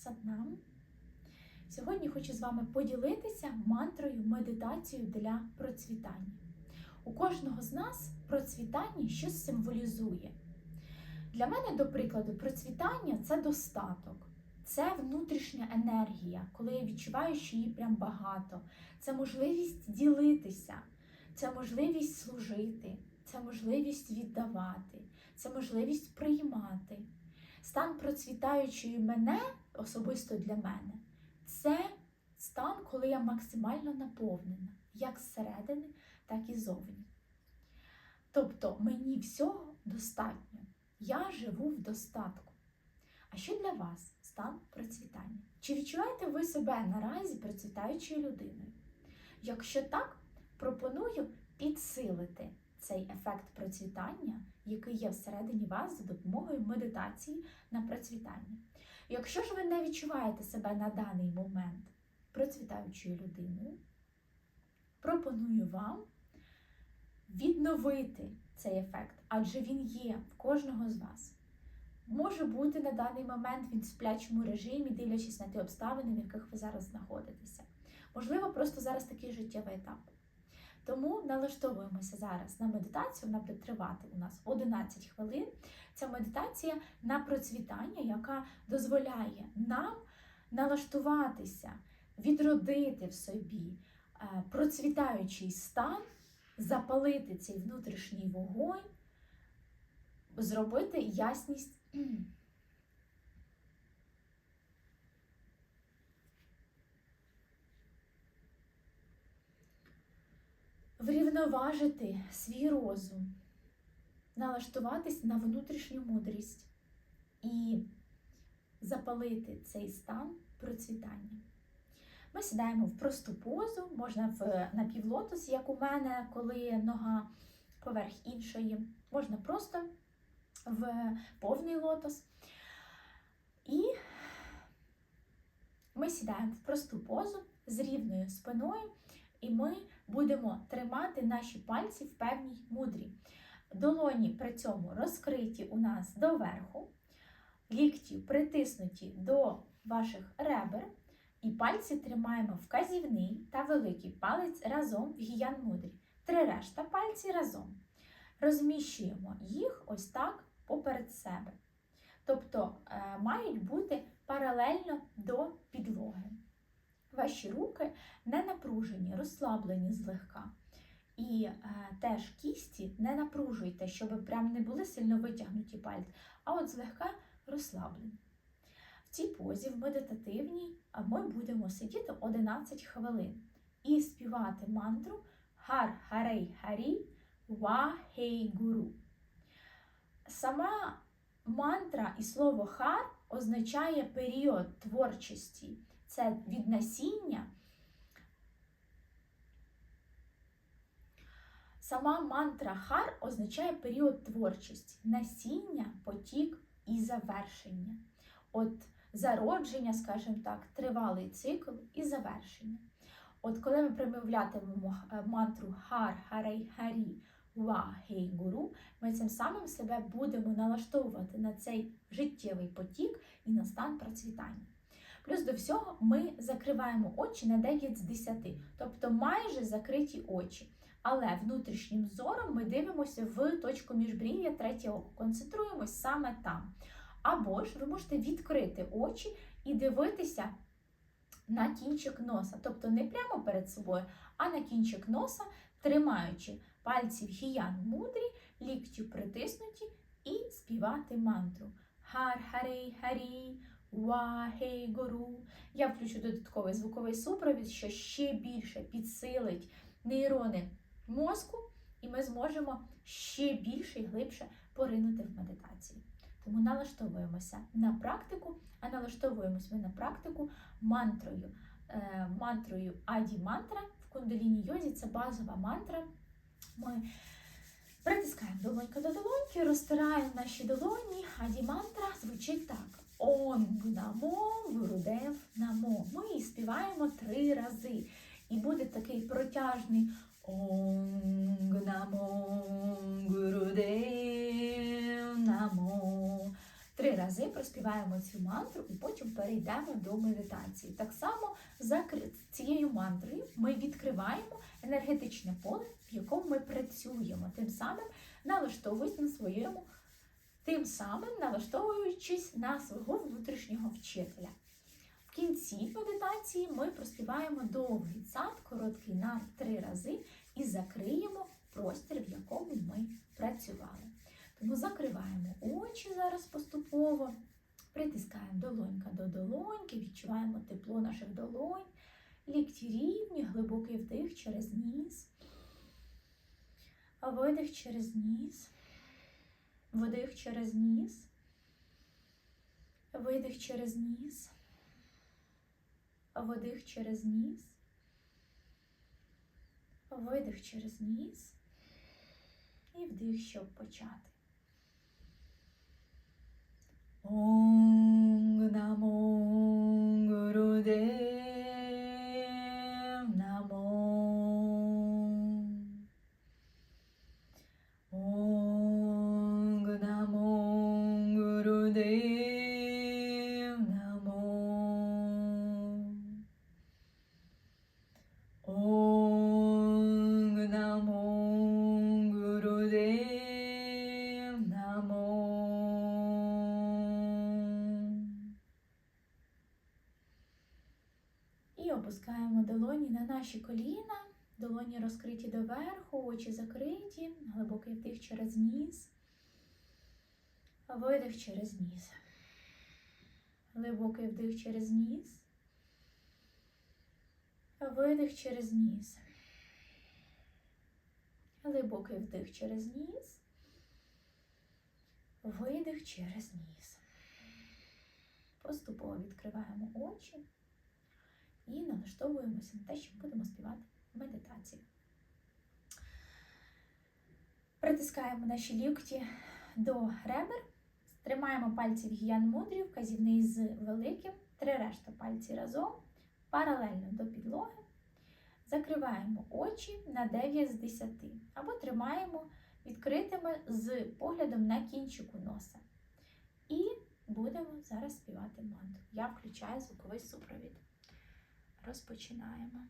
Сатнам. Сьогодні хочу з вами поділитися мантрою медитацією для процвітання. У кожного з нас процвітання щось символізує. Для мене, до прикладу, процвітання це достаток, це внутрішня енергія, коли я відчуваю, що її прям багато. Це можливість ділитися, це можливість служити, це можливість віддавати, це можливість приймати. Стан процвітаючої мене, особисто для мене, це стан, коли я максимально наповнена, як зсередини, так і зовні. Тобто мені всього достатньо. Я живу в достатку. А що для вас стан процвітання? Чи відчуваєте ви себе наразі процвітаючою людиною? Якщо так, пропоную підсилити цей ефект процвітання, який є всередині вас за допомогою медитації на процвітання. Якщо ж ви не відчуваєте себе на даний момент процвітаючою людиною, пропоную вам відновити цей ефект, адже він є в кожного з вас. Може бути на даний момент він в сплячому режимі, дивлячись на ті обставини, в яких ви зараз знаходитеся. Можливо, просто зараз такий життєвий етап. Тому налаштовуємося зараз на медитацію, вона буде тривати у нас 11 хвилин. Ця медитація на процвітання, яка дозволяє нам налаштуватися, відродити в собі е, процвітаючий стан, запалити цей внутрішній вогонь, зробити ясність. Врівноважити свій розум, налаштуватись на внутрішню мудрість і запалити цей стан процвітання. Ми сідаємо в просту позу, можна в напівлотос, як у мене, коли нога поверх іншої, можна просто в повний лотос. І ми сідаємо в просту позу з рівною спиною, і ми будемо тримати наші пальці в певній мудрі. Долоні при цьому розкриті у нас доверху, лікті притиснуті до ваших ребер, і пальці тримаємо вказівний та великий палець разом в гіян мудрі. Три решта пальці разом. Розміщуємо їх ось так поперед себе. Тобто е, мають бути паралельно до підлоги. Ваші руки не напружені, розслаблені злегка. І е, теж кісті не напружуйте, щоб прям не були сильно витягнуті пальці, а от злегка розслаблені. В цій позі, в медитативній, ми будемо сидіти 11 хвилин і співати мантру Хар Харей Харі Ва Хей Гуру. Сама мантра і слово хар означає період творчості. Це від насіння. Сама мантра хар означає період творчості, насіння, потік і завершення. От зародження, скажімо так, тривалий цикл і завершення. От коли ми промовлятимемо мантру хар, харей, харі, ва, гей, гуру, ми цим самим себе будемо налаштовувати на цей життєвий потік і на стан процвітання. Плюс до всього ми закриваємо очі на 9 з 10, тобто майже закриті очі. Але внутрішнім зором ми дивимося в точку міжбрів'я третє око, концентруємось саме там. Або ж ви можете відкрити очі і дивитися на кінчик носа, тобто не прямо перед собою, а на кінчик носа, тримаючи пальці в гіян мудрі, ліктю притиснуті і співати мантру. Хар-харей ва-хей. Я включу додатковий звуковий супровід, що ще більше підсилить нейрони мозку, і ми зможемо ще більше і глибше поринути в медитацію. Тому налаштовуємося на практику, а налаштовуємося ми на практику мантрою. Е, мантрою Аді-мантра в кундаліні йозі це базова мантра. Ми притискаємо долонька до долоньки, розтираємо наші долоні, аді-мантра звучить так. Онг намо, гурудев намо. Ми її співаємо три рази. І буде такий протяжний Онг намо, гурудев намо. три рази проспіваємо цю мантру і потім перейдемо до медитації. Так само за цією мантрою ми відкриваємо енергетичне поле, в якому ми працюємо, тим самим налаштовуючись на своєму, тим самим налаштовуючись на свого внутрішнього вчителя. В кінці медитації ми проспіваємо довгий цад, короткий на три рази, і закриємо простір, в якому ми працювали. Тому закриваємо очі зараз поступово, притискаємо долонька до долоньки, відчуваємо тепло наших долонь, лікті рівні, глибокий вдих через ніс, видих через ніс, вдих через ніс, видих через ніс, вдих через ніс, видих через ніс. І вдих, щоб почати. Ом намо Гурудев розкриті доверху, очі закриті, глибокий вдих через ніс, видих через ніс. Глибокий вдих через ніс. Видих через ніс. Глибокий вдих через ніс. Видих через ніс. Поступово відкриваємо очі і налаштовуємося на те, що будемо співати медитацію. Притискаємо наші лікті до ребер, тримаємо пальці в гіян мудрі, вказівний з великим, три решта пальці разом, паралельно до підлоги. Закриваємо очі на 9 з 10 або тримаємо відкритими з поглядом на кінчику носа. І будемо зараз співати мантру. Я включаю звуковий супровід. Розпочинаємо.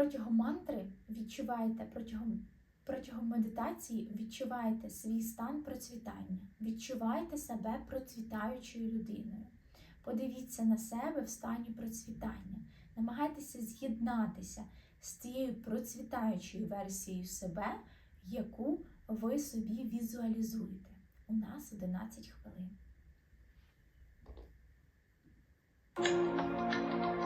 Протягом мантри відчуваєте протягом, протягом медитації відчуваєте свій стан процвітання, відчуваєте себе процвітаючою людиною. Подивіться на себе в стані процвітання, намагайтеся з'єднатися з тією процвітаючою версією себе, яку ви собі візуалізуєте. У нас 11 хвилин. うん。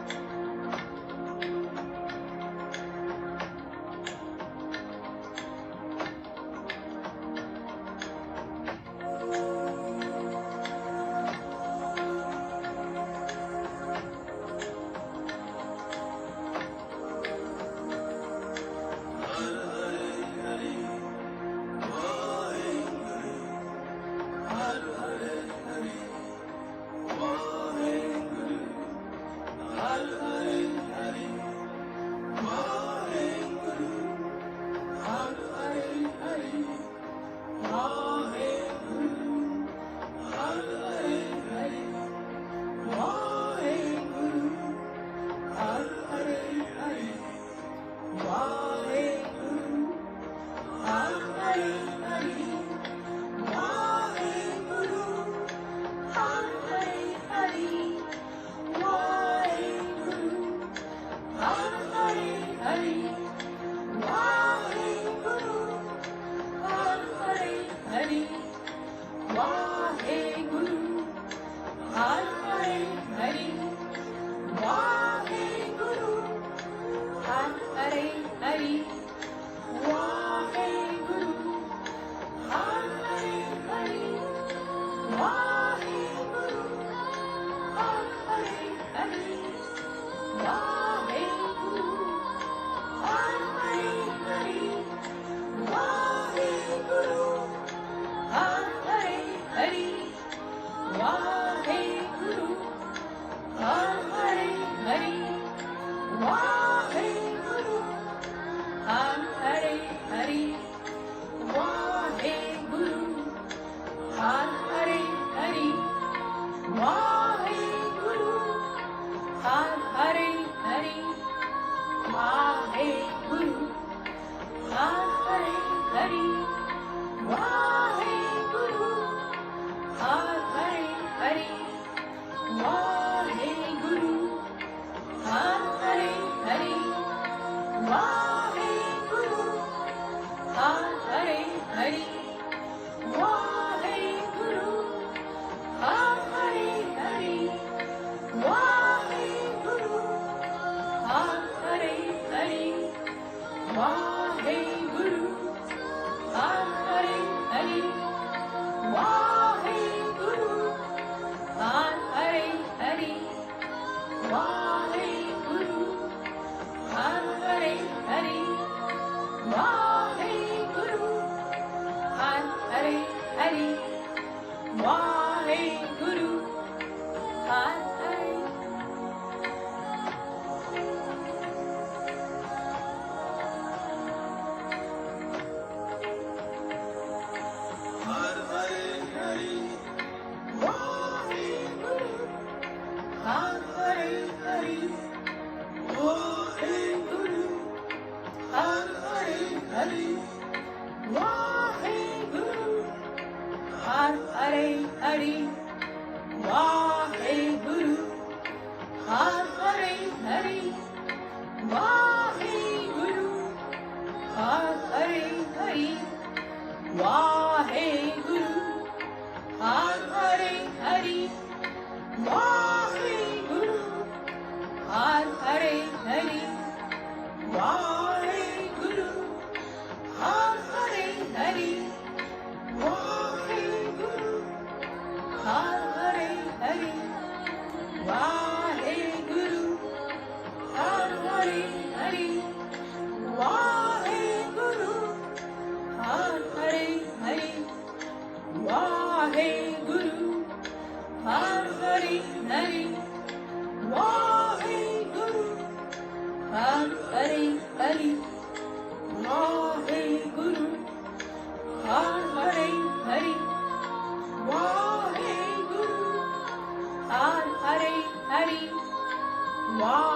Hari Hari Hari Wow.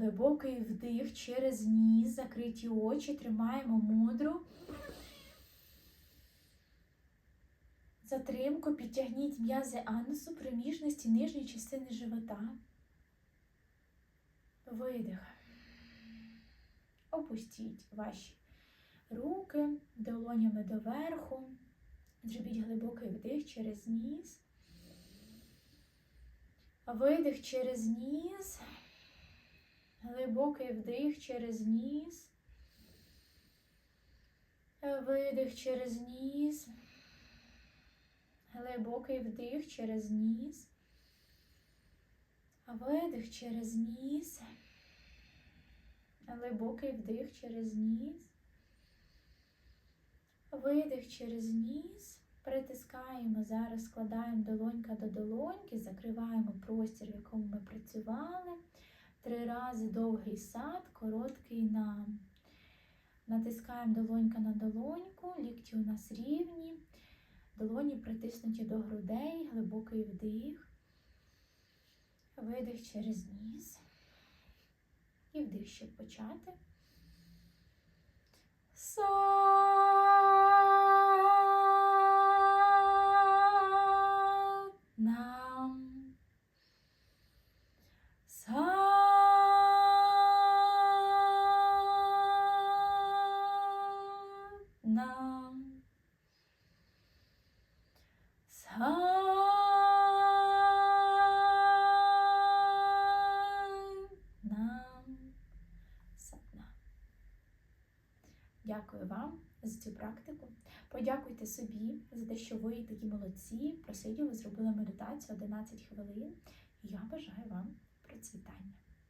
Глибокий вдих через ніс, закриті очі, тримаємо мудру. Затримку, підтягніть м'язи анусу, приміжності нижньої частини живота. Видих. Опустіть ваші руки долонями доверху. Зробіть глибокий вдих через ніс. Видих через ніс. Глибокий вдих через ніс. Видих через ніс. Глибокий вдих через ніс. Видих через ніс. Глибокий вдих через ніс. Видих через ніс. Притискаємо зараз, складаємо долонька до долоньки, закриваємо простір, в якому ми працювали. Три рази довгий сад, короткий нам. Натискаємо долонька на долоньку, лікті у нас рівні, долоні притиснуті до грудей, глибокий вдих, видих через ніс. І вдих, щоб почати. Са що ви такі молодці. Просиділи, зробили медитацію 11 хвилин. Я бажаю вам процвітання.